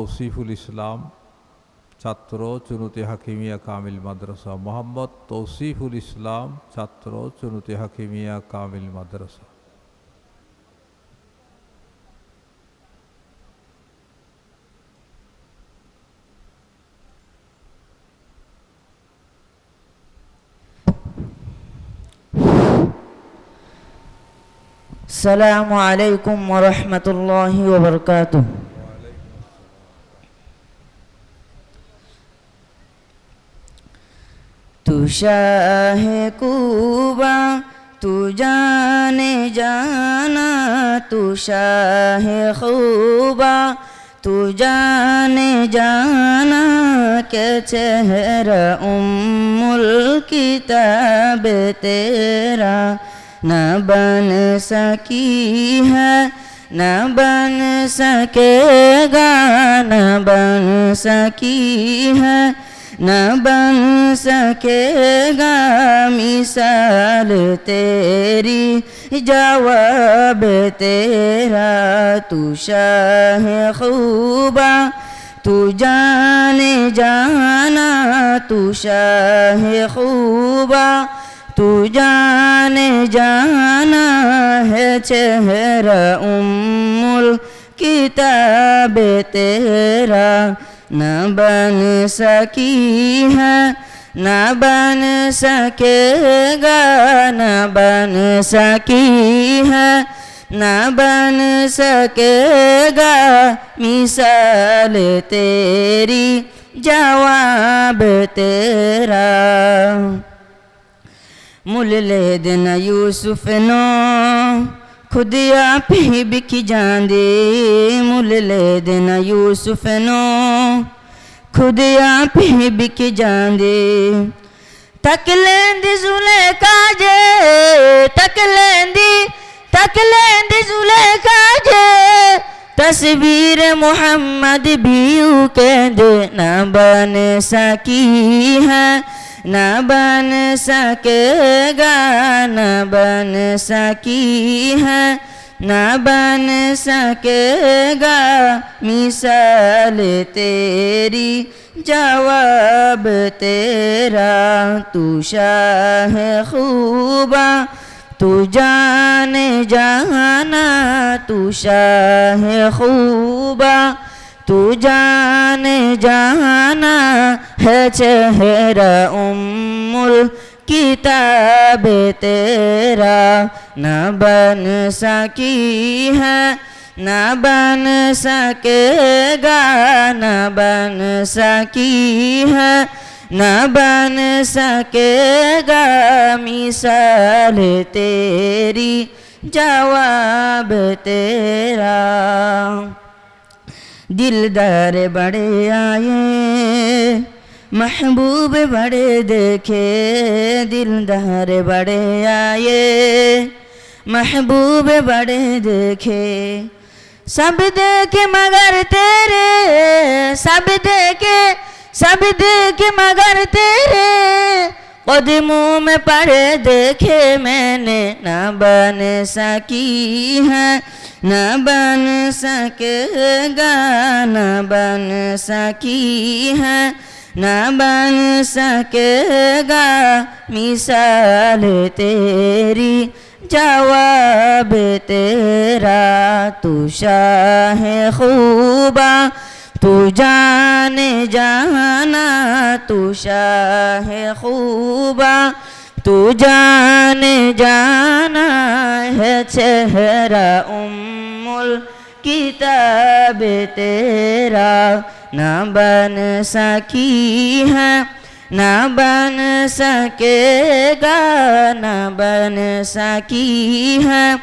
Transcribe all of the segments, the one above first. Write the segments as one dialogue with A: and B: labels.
A: তৌসিফুল ইসলাম ছাত্র চুনুতি হাকিমিয়া কামিল মাদ্রাসা মোহাম্মদ তৌসিফুল ইসলাম ছাত্র চুনুতি হাকিমিয়া কামিল মাদ্রাসা
B: السلام عليكم ورحمة الله وبركاته تو شاہ کوبا، تو جانے جانا، تو شاہ خوبا، تو جانے جانا، کہ چہرہ ام الکتاب تیرا نہ بن سکی ہے، نہ بن سکے گا، نہ بن سکی ہے۔ نہ بن سکے گا مثال تیری جواب تیرا تو شاہ خوبا تو جانے جانا تو شاہ خوبا تو جانے جانا ہے چہرہ ام الکتاب تیرا نہ بن سکی ہے، نہ بن سکے گا، نہ بن سکی ہے، نہ بن سکے گا۔ مثال تیری، جواب تیرا۔ مل لے دینا یوسف نو، خود آپ ہی بک جاندے مل لے دینا یوسف خود آپ ہی بک جاندے تک لیندی زلے کاجے تک لیندی تک لیندی زلے کاجے تصویر محمد بیو کہندے نہ بن سکی ہے نہ بن سکے گا نہ بن سکی ہے نہ بن سکے گا مثال تیری، جواب تیرا، تو شاہ خوبا تو جانے جانا تو شاہ خوبا تو جانے جانا ہے چہرہ ام الکتاب تیرا نہ بن سکی ہے نہ بن سکے گا نہ بن سکی ہے نہ بن سکے گا مثال تیری جواب تیرا دلدار بڑے آئے محبوب بڑے دیکھے، دلدار بڑے آئے۔ محبوب بڑے دیکھے، سب دیکھے مگر تیرے۔ سب دیکھے سب دیکھے مگر تیرے۔ قدموں میں پڑے دیکھے میں نے، نہ بن سکی ہے، نہ بن سکے گا، نہ بن سکی ہے۔ نہ بن سکے گا مثال تیری، جواب تیرا تو شاہ خوبا تو جانے جانا تو شاہ خوبا تو جانے جانا ہے چہرہ ام الکتاب تیرا۔ نہ بن سکی ہے نہ بن سکے گا نہ بن سکی ہے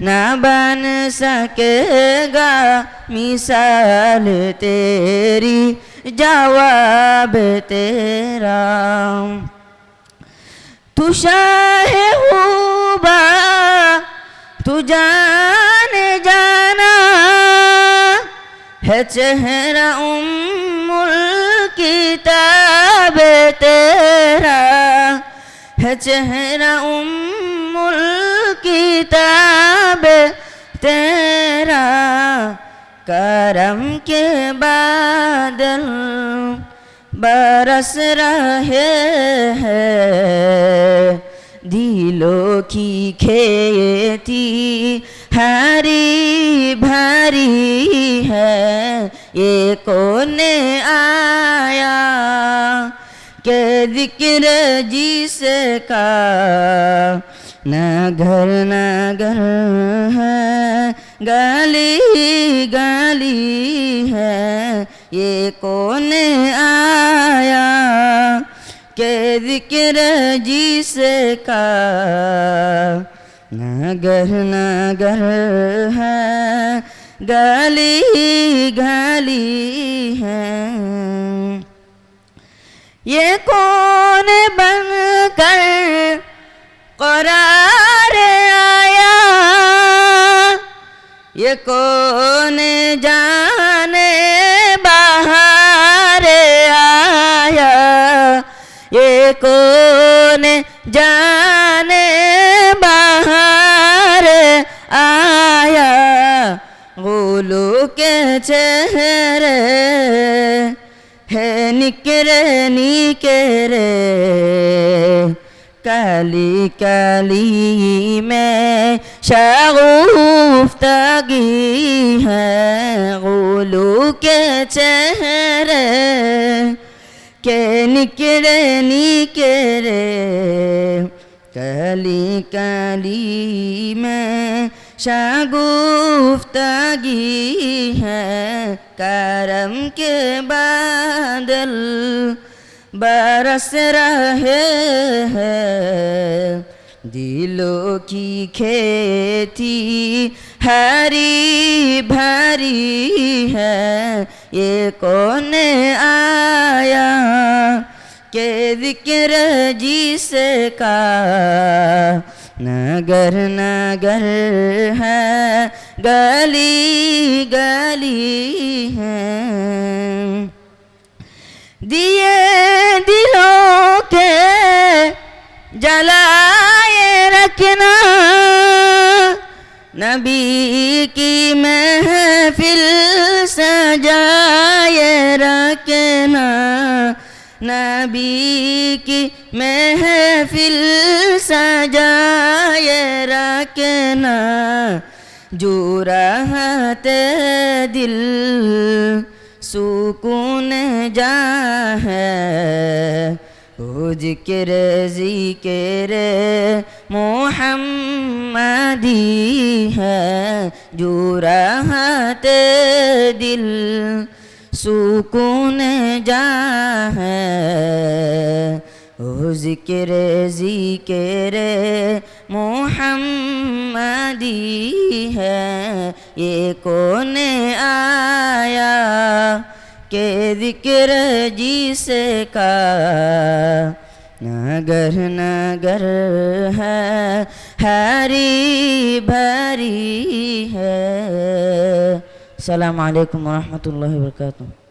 B: نہ بن سکے گا۔ مثال تیری، جواب تیرا۔ تو شاہ خوبا تو جان ہے چہرہ ام الکتاب تیرا، ہے چہرہ ام الکتاب تیرا، کرم کے بادل برس رہے ہیں۔ دلوں کی کھیتی ہری بھری ہے یہ کون آیا کہ ذکر جس کا نہ گھر نہ گھر ہے گلی گلی ہے۔ یہ کون آیا کہ ذکر جس کا نہ گھر نہ گھر ہے۔ گلی گلی ہے۔ یہ کون بن کر قرار آیا؟ یہ کون جان غلو کے چہرے ہے نکرے نکرے کالی کالی میں شگفتگی ہے غلو کے چہرے کے نکرے نکرے کالی کالی میں شگفتگی ہے، کرم کے بادل برس رہے ہیں۔ دلوں کی کھیتی ہری بھری ہے، یہ کون آیا کہ ذکر جس کا نگر نگر ہے، گلی گلی ہے۔ دیے دلوں کے جلائے رکھنا، نبی کی محفل سجائے رکھنا، نبی کی محفل سجائے رکھنا جو رہت دل سکون جا ہے۔ او ذکر ذکر محمدی ہے۔ جو راحت دل سکون جا ہے۔ ذکر ذکر محمدی ہے، یہ کون آیا؟ کہ ذکر جس کا نگر نگر ہے، ہری بھری ہے۔ السلام علیکم ورحمۃ اللہ وبرکاتہ۔